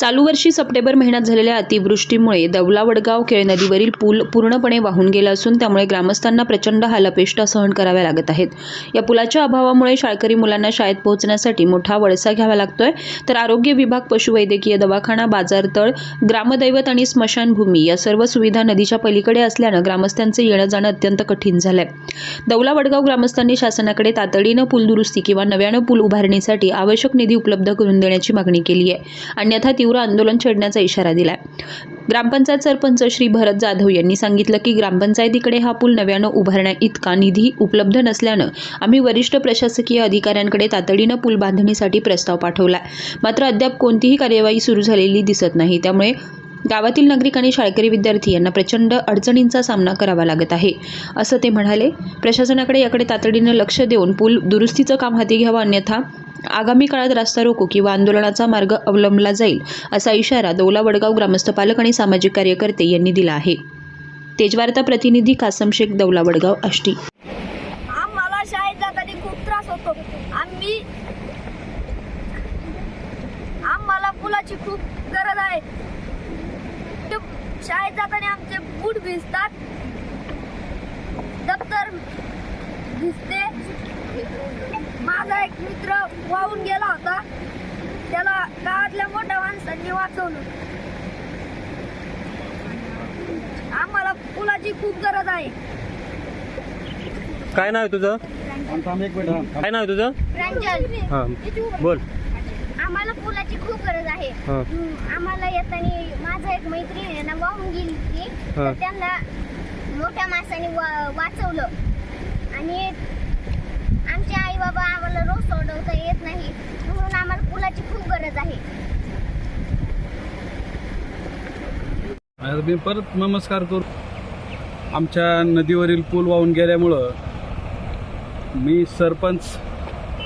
चालू वर्षी सप्टेंबर महिन्यात झालेल्या अतिवृष्टीमुळे दौलावडगाव केळ नदीवरील पूल पूर्णपणे वाहून गेला असून त्यामुळे ग्रामस्थांना प्रचंड हालापेष्टा सहन कराव्या लागत आहेत. या पुलाच्या अभावामुळे शाळकरी मुलांना शाळेत पोहोचण्यासाठी मोठा वळसा घ्यावा लागतोय. तर आरोग्य विभाग पशुवैद्यकीय दवाखाना बाजारतळ ग्रामदैवत आणि स्मशानभूमी या सर्व सुविधा नदीच्या पलीकडे असल्यानं ग्रामस्थांचं येणं जाणं अत्यंत कठीण झालंय. दौला वडगाव ग्रामस्थांनी शासनाकडे तातडीनं पूल दुरुस्ती किंवा नव्यानं पूल उभारणीसाठी आवश्यक निधी उपलब्ध करून देण्याची मागणी केली आहे अन्यथा तीव्र आंदोलन छेडण्याचा इशारा दिलाय. ग्रामपंचायत सरपंच श्री भरत जाधव यांनी सांगितलं की ग्रामपंचायतीकडे हा पूल नव्यानं उभारण्या इतका निधी उपलब्ध नसल्यानं आम्ही वरिष्ठ प्रशासकीय अधिकाऱ्यांकडे तातडीनं पूल बांधणीसाठी प्रस्ताव पाठवलाय. मात्र अद्याप कोणतीही कार्यवाही सुरू झालेली दिसत नाही. त्यामुळे गावातील नागरिक आणि शाळकरी विद्यार्थी यांना प्रचंड अडचणींचा सामना करावा लागत आहे. असं ते म्हणाले. प्रशासनाकडे याकडे तातडीनं लक्ष देऊन पूल दुरुस्तीचं काम हाती घ्यावं अन्यथा आगामी काळात रास्ता रोको किंवा आंदोलनाचा मार्ग अवलंबला जाईल असा इशारा दौला वडगाव ग्रामस्थ पालक आणि सामाजिक कार्यकर्ते यांनी दिला आहे. तेजवार्ता प्रतिनिधी कासम शेख दौला वडगाव आष्टी. आम्हाला शाळेत जाताना खूप त्रास होतो. आम्ही आम्हाला पुलाची खूप गरज आहे. शाळेत जाताना आमचे बूट भिजतात. दप्तर भिजते माझा एक मित्र वाहून गेला होता. त्याला गावातल्या मोठ्या माणसांनी वाचवलं. आम्हाला पुलाची खूप गरज आहे. काय नाव आहे तुझं? काय नाव आहे तुझं? हां बोल. आम्हाला पुलाची खूप गरज आहे. हां. आम्हाला येताना माझा एक मैत्रीण आहे ना वाहून गेली ती हा. त्यांना मोठ्या माणसाने वा- वाचवलं. आणि आमचे आई बाबा आम्हाला रोज सोडवता येत नाही. म्हणून आम्हाला पुलाची खूप गरज आहे. मी परत नमस्कार करू. आमच्या नदीवरील पूल वाहून गेल्यामुळं मी सरपंच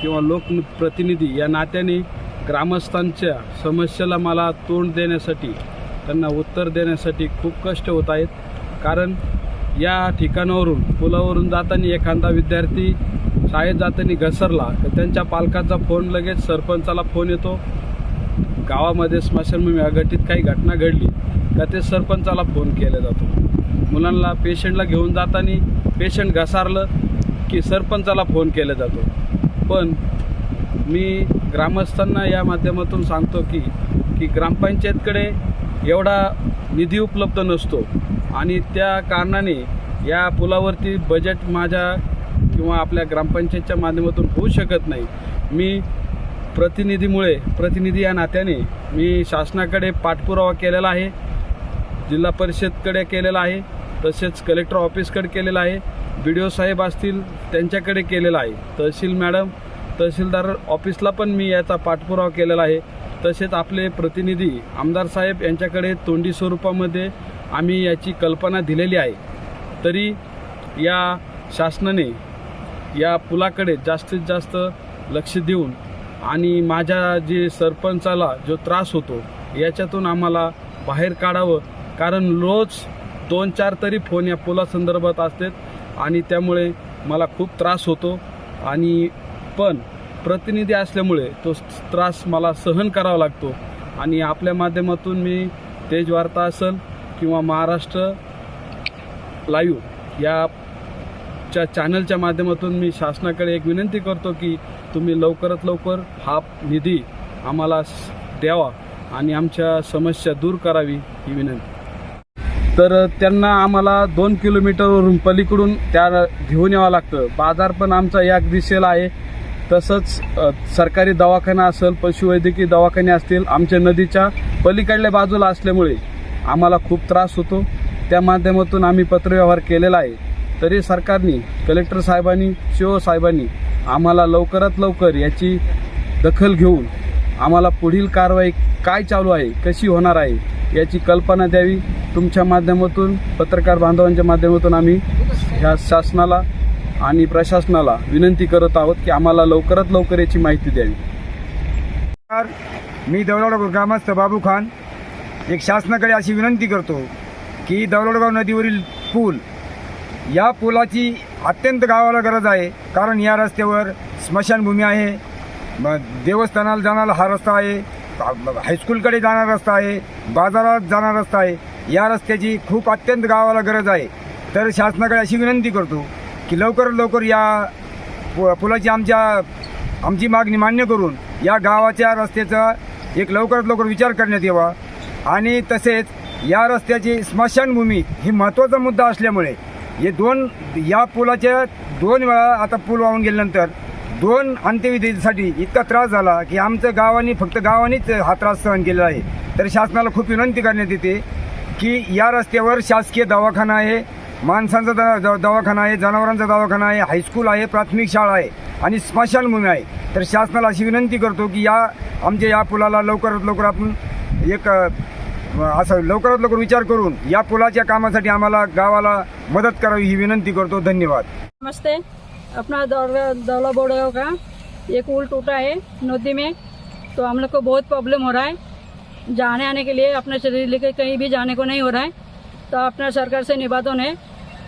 किंवा लोकप्रतिनिधी या नात्याने ग्रामस्थांच्या समस्येला मला तोंड देण्यासाठी त्यांना उत्तर देण्यासाठी खूप कष्ट होत आहेत. कारण या ठिकाणावरून पुलावरून जाताना एखादा विद्यार्थी शाळेत जाताना घसरला तर त्यांच्या पालकाचा फोन लगेच सरपंचाला फोन येतो. गावामध्ये स्मशानभूमी अघटित काही घटना घडली का ते सरपंचाला फोन केला जातो. मुलांना पेशंटला घेऊन जाताना पेशंट घसारलं की सरपंचाला फोन केला जातो. पण मी ग्रामस्थांना या माध्यमातून सांगतो की की ग्रामपंचायतकडे एवढा निधी उपलब्ध नसतो. आणि त्या कारणाने या पुलावरती बजेट माझ्या किंवा आपल्या ग्रामपंचायतच्या माध्यमातून होऊ शकत नाही. मी प्रतिनिधीमुळे प्रतिनिधी या नात्याने मी शासनाकडे पाठपुरावा केलेला आहे जिल्हा परिषदकडे केलेला आहे तसेच कलेक्टर ऑफिसकडे केलेला आहे बी डी ओ साहेब असतील त्यांच्याकडे केलेला आहे. तहसील मॅडम तहसीलदार ऑफिसला पण मी याचा पाठपुरावा केलेला आहे. तसेच आपले प्रतिनिधी आमदार साहेब यांच्याकडे तोंडी स्वरूपामध्ये आम्ही याची कल्पना दिलेली आहे. तरी या शासनाने या पुलाकडे जास्तीत जास्त लक्ष देऊन आणि माझ्या जे सरपंचाला जो त्रास होतो याच्यातून आम्हाला बाहेर काढावं. कारण रोज दोन चार तरी फोन या पुलासंदर्भात असतात आणि त्यामुळे मला खूप त्रास होतो. आणि पण प्रतिनिधी असल्यामुळे तो त्रास मला सहन करावा लागतो. आणि आपल्या माध्यमातून मी तेज वार्ता असेल किंवा महाराष्ट्र लाईव्ह या च्या चॅनलच्या माध्यमातून मी शासनाकडे एक विनंती करतो की तुम्ही लवकरात लवकर हा निधी आम्हाला द्यावा आणि आमच्या समस्या दूर करावी ही विनंती. तर त्यांना आम्हाला दोन किलोमीटरवरून पलीकडून त्या घेऊन यावं लागतं. बाजार पण आमचा एक दिशेला आहे. तसंच सरकारी दवाखाना असेल पशुवैद्यकीय दवाखाने असतील आमच्या नदीच्या पलीकडल्या बाजूला असल्यामुळे आम्हाला खूप त्रास होतो. त्या माध्यमातून आम्ही पत्रव्यवहार केलेला आहे. तरी सरकारने कलेक्टर साहेबांनी शिव साहेबांनी आम्हाला लवकरात लवकर याची दखल घेऊन आम्हाला पुढील कारवाई काय चालू आहे कशी होणार आहे याची कल्पना द्यावी. तुमच्या माध्यमातून पत्रकार बांधवांच्या माध्यमातून आम्ही ह्या शासनाला आणि प्रशासनाला विनंती करत आहोत की आम्हाला लवकरात लवकर याची माहिती द्यावी. मी दौलड ग्रामस्थ बाबू खान. एक शासनाकडे अशी विनंती करतो की दौलडगाव नदीवरील पूल या पुलाची अत्यंत गावाला गरज आहे कारण या रस्त्यावर स्मशानभूमी आहे देवस्थानाला जाणारा हा रस्ता आहे हायस्कूलकडे जाणारा रस्ता आहे बाजारात जाणारा रस्ता आहे. या रस्त्याची खूप अत्यंत गावाला गरज आहे. तर शासनाकडे अशी विनंती करतो की लवकरात लवकर या पु- पुलाची आमच्या आमची मागणी मान्य करून या गावाच्या रस्त्याचा एक लवकरात लवकर विचार करण्यात यावा. आणि तसेच या रस्त्याची स्मशानभूमी ही महत्त्वाचा मुद्दा असल्यामुळे हे दोन या पुलाच्या दोन वेळा आता पूल वाहून गेल्यानंतर दोन अंत्यविधीसाठी इतका त्रास झाला की आमचं गावाने फक्त गावानेच हा त्रास सहन केलेला आहे. तर शासनाला खूप विनंती करण्यात येते की या रस्त्यावर शासकीय दवाखाना आहे. माणसांचा द- द- दवाखाना आहे जनावरांचा दवाखाना आहे हायस्कूल आहे प्राथमिक शाळा आहे आणि स्मशानभूमी आहे. तर शासनाला अशी विनंती करतो की या आमच्या या पुलाला लवकरात लवकर आपण एक असं लवकरात लवकर विचार करून या पुलाच्या कामासाठी आम्हाला गावाला मदत करावी ही विनंती करतो. धन्यवाद. नमस्ते. अपना दौला दौला बोड़गांव हो का? एक पुल टूटा है नदी में। तो हम लोग को बहुत प्रॉब्लम हो रहा है। जाने आने के लिए अपने शरीर लेके कहीं भी जाने को नहीं हो रहा है। तो अपना सरकार से निवेदन है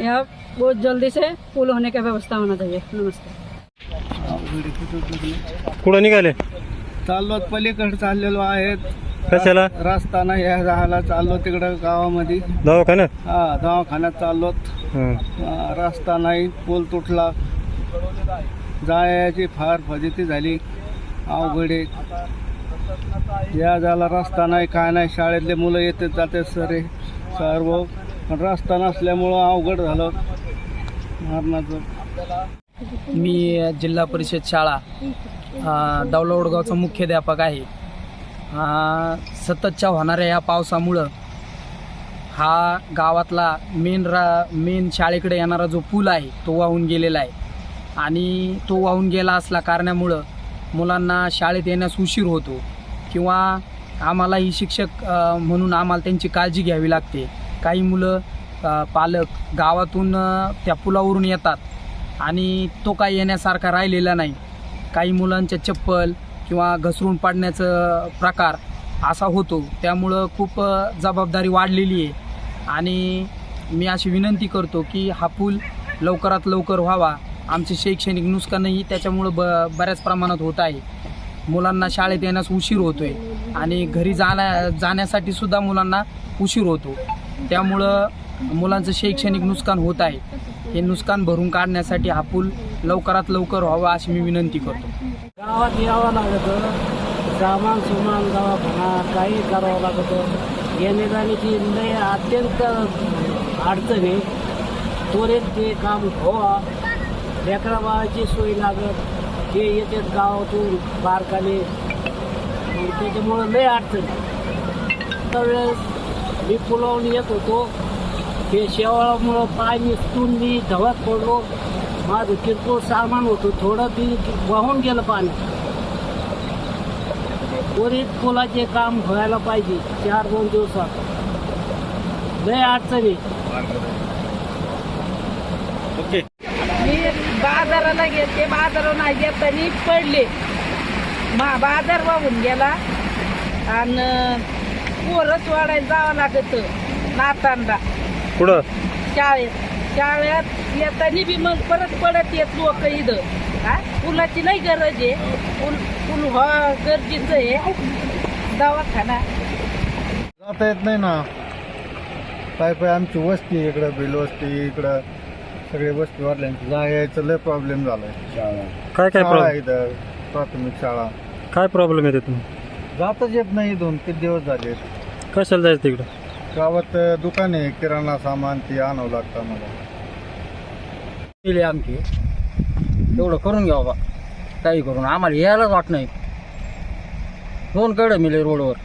यहाँ बहुत जल्दी से पुल होने का व्यवस्था होना चाहिए। नमस्ते। कुठं निघाले? चाललो पलीकडे चाललेलो आहेत. कशाला? रस्ता नाही ह्या झाला चाललो तिकडं गावामध्ये. दवाखान्यात? हा दवाखान्यात चाललोत. अं, रस्ता नाही. पूल तुटला. जायची फार फजिती झाली. अवघडे या झाला रस्ता नाही काय नाही. शाळेतले मुलं येते जाते सरे सर्व पण रस्ता नसल्यामुळं अवघड झालं मरणाचं. मी जिल्हा परिषद शाळा दौलवडगावचा मुख्याध्यापक आहे. सततच्या होणाऱ्या या पावसामुळं हा गावातला मेन रा मेन शाळेकडे येणारा जो पूल आहे तो वाहून गेलेला आहे. आणि तो वाहून गेला असला कारणामुळं मुलांना शाळेत येण्यास उशीर होतो किंवा आम्हालाही शिक्षक म्हणून आम्हाला त्यांची काळजी घ्यावी लागते. काही मुलं पालक गावातून त्या पुलावरून येतात आणि तो काही येण्यासारखा राहिलेला नाही. काही मुलांच्या चप्पल किंवा घसरून पाडण्याचं प्रकार असा होतो. त्यामुळं खूप जबाबदारी वाढलेली आहे. आणि मी अशी विनंती करतो की हा पूल लवकरात लवकर व्हावा. आमचे शैक्षणिक नुकसानही त्याच्यामुळं ब बऱ्याच प्रमाणात होत आहे. मुलांना शाळेत येण्यास उशीर होतो आहे आणि घरी जाण्या जाण्यासाठी सुद्धा मुलांना उशीर होतो. त्यामुळं मुलांचं शैक्षणिक नुकसान होत आहे. हे नुकसान भरून काढण्यासाठी हा पूल लवकरात लवकर व्हावा अशी मी विनंती करतो. गावात यावं लागतं. सामान सुमान दवाखाना काही करावं लागतं. येणे जाण्याची लय अत्यंत अडचण आहे. त्वरित ते काम व्हावा. लेकरा बाळाची सोय लागत. ते येतात गावातून बारकाले. त्याच्यामुळं लय अडचण त्यावेळेस मी पुलावून येत होतो. ते शेवाळामुळं पाय निसटून मी धवत पडलो. माझं किरकोळ सामान होतं. थोडं ती वाहून गेलं पाणी. त्वरित पुलाचे काम व्हायला पाहिजे. चार दोन दिवसात. लय अडचणी ओके. मी बाजाराला गेले बाजाराला येताना पडले. मा बाजार वाहून गेला. आणि पोरच वाढायला जावं लागत. नातांना. कुठं? शाळेत. शाळेत येताना बी मग परत पडत येत लोक इथं. हा? पुलाची नाही गरज आहे. पूल पूल व्हा गरजेचं आहे. दवाखाना. जाता येत नाही ना. काय काय आमची वस्ती आहे इकडं बेल वस्ती इकडं. सगळे वस्ती वाढल्यांची जा यायचं लय प्रॉब्लेम झालाय. शाळा काय काय शाळा आहे प्रॉब्लेम इथं प्राथमिक शाळा. काय प्रॉब्लेम येते तुम्ही? जातच येत नाही दोन तीन दिवस झाले? कशाला जायचं तिकडं? गावात दुकान आहे किराणा सामान ते आणावं लागतं मला केले आमची एवढं करून घ्यावं बा. काही करून. आम्हाला यायलाच वाट नाही. दोन कड मिले रोडवर.